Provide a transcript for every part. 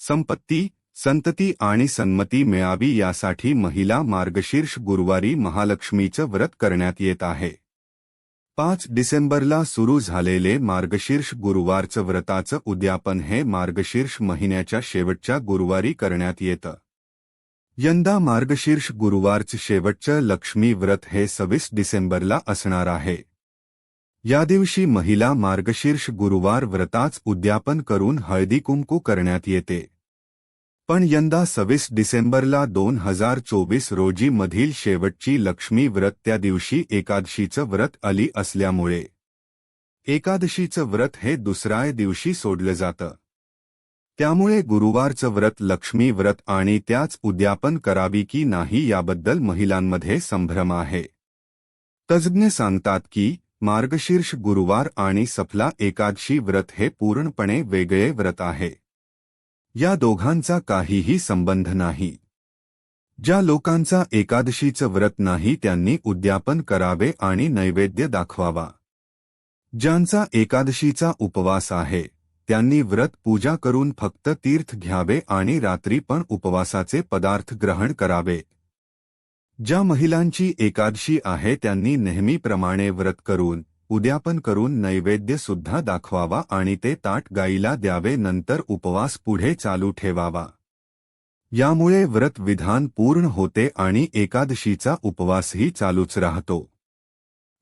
संपत्ती संतती आणि सन्मती मिळावी यासाठी महिला मार्गशीर्ष गुरुवारी महालक्ष्मीचं व्रत करण्यात येत आहे. पाच डिसेंबरला सुरू झालेले मार्गशीर्ष गुरुवारचं व्रताचं उद्यापन हे मार्गशीर्ष महिन्याच्या शेवटच्या गुरुवारी करण्यात येतं. यंदा मार्गशीर्ष गुरुवारचं शेवटचं लक्ष्मी व्रत हे सव्वीस डिसेंबरला असणार आहे. या दिवशी महिला मार्गशीर्ष गुरुवार व्रताच उद्यापन करून हळदी कुंकू करण्यात येते. पण यंदा सव्वीस डिसेंबरला दोन हजार चोवीस रोजी मधील शेवटची लक्ष्मी व्रत त्या दिवशी एकादशीचं व्रत आली असल्यामुळे. एकादशीचं व्रत हे दुसऱ्या दिवशी सोडलं जातं. त्यामुळे गुरुवारचं व्रत लक्ष्मी व्रत आणि त्याच उद्यापन करावी की नाही याबद्दल महिलांमध्ये संभ्रम आहे. तज्ज्ञ सांगतात की मार्गशीर्ष गुरुवार आणि सफला एकादशी व्रत हे पूर्णपणे वेगळे व्रत आहे. या दोघांचा काहीही संबंध नाही. ज्या लोकांचा एकादशीचं व्रत नाही त्यांनी उद्यापन करावे आणि नैवेद्य दाखवावा. ज्यांचा एकादशीचा उपवास आहे त्यांनी व्रत पूजा करून फक्त तीर्थ घ्यावे आणि रात्री पण उपवासाचे पदार्थ ग्रहण करावे. ज्या महिलांची एकादशी आहे त्यांनी नेहमीप्रमाणे व्रत करून उद्यापन करून नैवेद्य सुद्धा दाखवावा आणि ते ताट गाईला द्यावे नंतर उपवास पुढे चालू ठेवावा. यामुळे व्रत विधान पूर्ण होते आणि एकादशीचा उपवासही चालूच राहतो.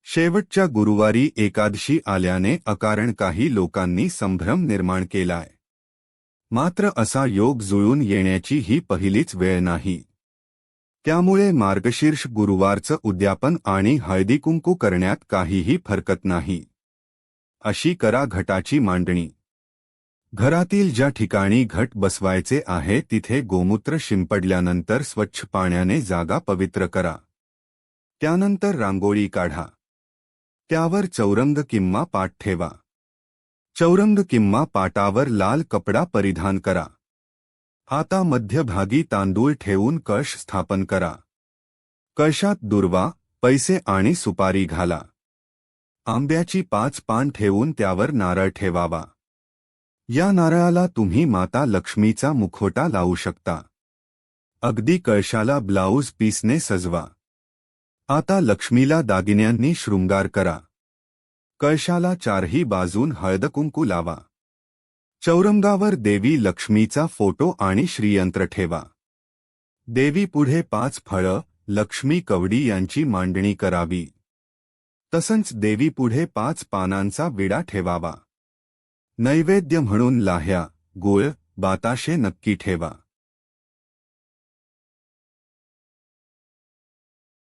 शेवटच्या गुरुवारी एकादशी आल्याने अकारण काही लोकांनी संभ्रम निर्माण केलाय. मात्र असा योग जुळून येण्याची ही पहिलीच वेळ नाही. त्यामुळे मार्गशीर्ष गुरुवारचं उद्यापन आणि हळदीकुंकू करण्यात काहीही फरकत नाही. अशी करा घटाची मांडणी. घरातील ज्या ठिकाणी घट बसवायचे आहे तिथे गोमूत्र शिंपडल्यानंतर स्वच्छ पाण्याने जागा पवित्र करा. त्यानंतर रांगोळी काढा. त्यावर चौरंग किंवा पाट ठेवा. चौरंग किंवा पाटावर लाल कपडा परिधान करा. आता मध्यभागी तांदूळ ठेवून कळश स्थापन करा. कळशात दुर्वा पैसे आणि सुपारी घाला. आंब्याची पाच पान ठेवून त्यावर नारळ ठेवावा. या नारळाला तुम्ही माता लक्ष्मीचा मुखोटा लावू शकता. अगदी कळशाला ब्लाऊज पीसने सजवा. आता लक्ष्मीला दागिन्यांनी शृंगार करा. कळशाला चारही बाजून हळदकुंकू लावा. चौरंगावर देवी लक्ष्मीचा फोटो आणि श्रीयंत्र ठेवा. देवी पुढे पाच फळं लक्ष्मी कवडी यांची मांडणी करावी. तसंच देवी पुढे पाच पानांचा विडा ठेवावा. नैवेद्य म्हणून लाह्या गोळ बाताशे नक्की ठेवा.